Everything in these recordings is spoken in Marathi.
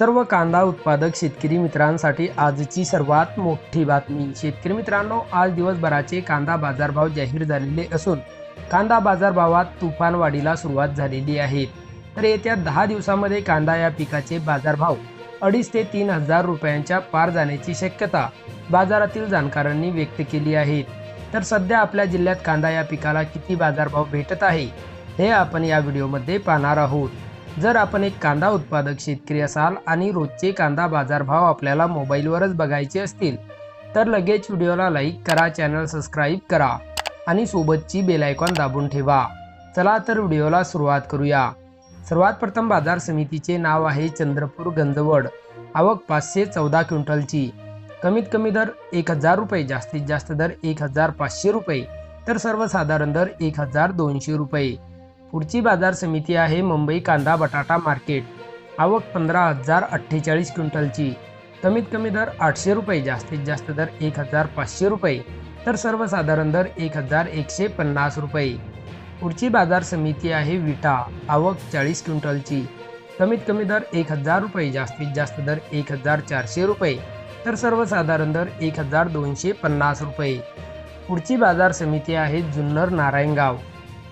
सर्व कांदा उत्पादक शेतकरी मित्रांसाठी आजची सर्वात मोठी बातमी. शेतकरी मित्रांनो आज दिवसभराचे कांदा बाजारभाव जाहीर झालेले असून कांदा बाजारभावात तुफान वाढीला सुरुवात झालेली आहे. तर येत्या दहा दिवसामध्ये कांदा या पिकाचे बाजारभाव अडीच ते तीन हजार रुपयांच्या पार जाण्याची शक्यता बाजारातील जाणकारांनी व्यक्त केली आहे. तर सध्या आपल्या जिल्ह्यात कांदा या पिकाला किती बाजारभाव भेटत आहे हे आपण या व्हिडिओमध्ये पाहणार आहोत. जर आपण एक कांदा उत्पादक शेतकरी असाल आणि रोजचे कांदा बाजारभाव आपल्याला मोबाईलवरच बघायचे असतील तर लगेच व्हिडिओला लाईक करा चॅनल सबस्क्राईब करा आणि सोबतची बेलायकॉन दाबून ठेवा. चला तर व्हिडिओला सुरुवात करूया. सर्वात प्रथम बाजार समितीचे नाव आहे चंद्रपूर गंजवड. आवक पाचशे चौदा क्विंटलची. कमीत कमी दर एक हजार रुपये जास्तीत जास्त दर एक हजार पाचशे रुपये तर सर्वसाधारण दर एक हजार दोनशे रुपये. पुढची बाजार समिती आहे मुंबई कांदा बटाटा मार्केट. आवक पंधरा हजार अठ्ठेचाळीस क्विंटलची. कमीत कमी दर आठशे रुपये जास्तीत जास्त दर एक हजार पाचशे रुपये तर सर्वसाधारण दर एक हजार एकशे पन्नास रुपये. पुढची बाजार समिती आहे विटा आवक चाळीस क्विंटलची. कमीत कमी दर एक हजार रुपये जास्तीत जास्त दर एक हजार चारशे रुपये तर सर्वसाधारण दर एक हजार दोनशे पन्नास रुपये. पुढची बाजार समिती आहे जुन्नर नारायणगाव.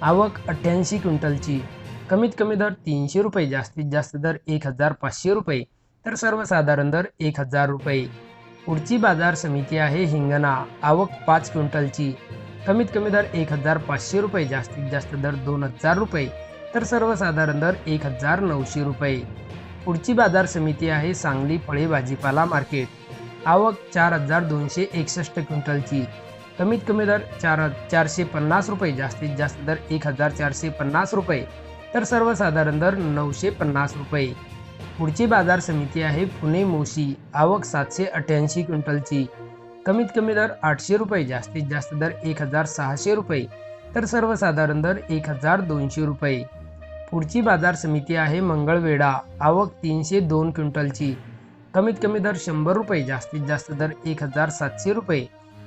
आवक अठ्ठ्याऐंशी क्विंटलची. कमीत कमी दर तीनशे रुपये जास्तीत जास्त दर एक हजार पाचशे रुपये तर सर्वसाधारण दर एक हजार रुपये. पुढची बाजार समिती आहे हिंगणा आवक पाच क्विंटलची. कमीत कमी दर एक हजार पाचशे रुपये जास्तीत जास्त दर दोन हजार रुपये तर सर्वसाधारण दर एक हजार नऊशे रुपये. पुढची बाजार समिती आहे सांगली फळे भाजीपाला मार्केट. आवक चार हजार दोनशे एकसष्ट क्विंटलची. कमीत कमी दर चार चारशे पन्नास रुपये जास्तीत जास्त दर एक हजार चारशे पन्नास रुपये. तर सर्वसाधारण दर नऊशे पन्नास रुपये. पुढची बाजार समिती आहे पुणे मोशी आवक सातशे अठ्ठ्याऐंशी क्विंटलची. कमीत कमी दर आठशे रुपये जास्तीत जास्त दर एक हजार सहाशे रुपये. तर सर्वसाधारण दर एक हजार दोनशे रुपये. पुढची बाजार समिती आहे मंगळवेढा आवक तीनशे दोन क्विंटलची. कमीत कमी दर शंभर रुपये जास्तीत जास्त दर एक हजार सातशे रुपये.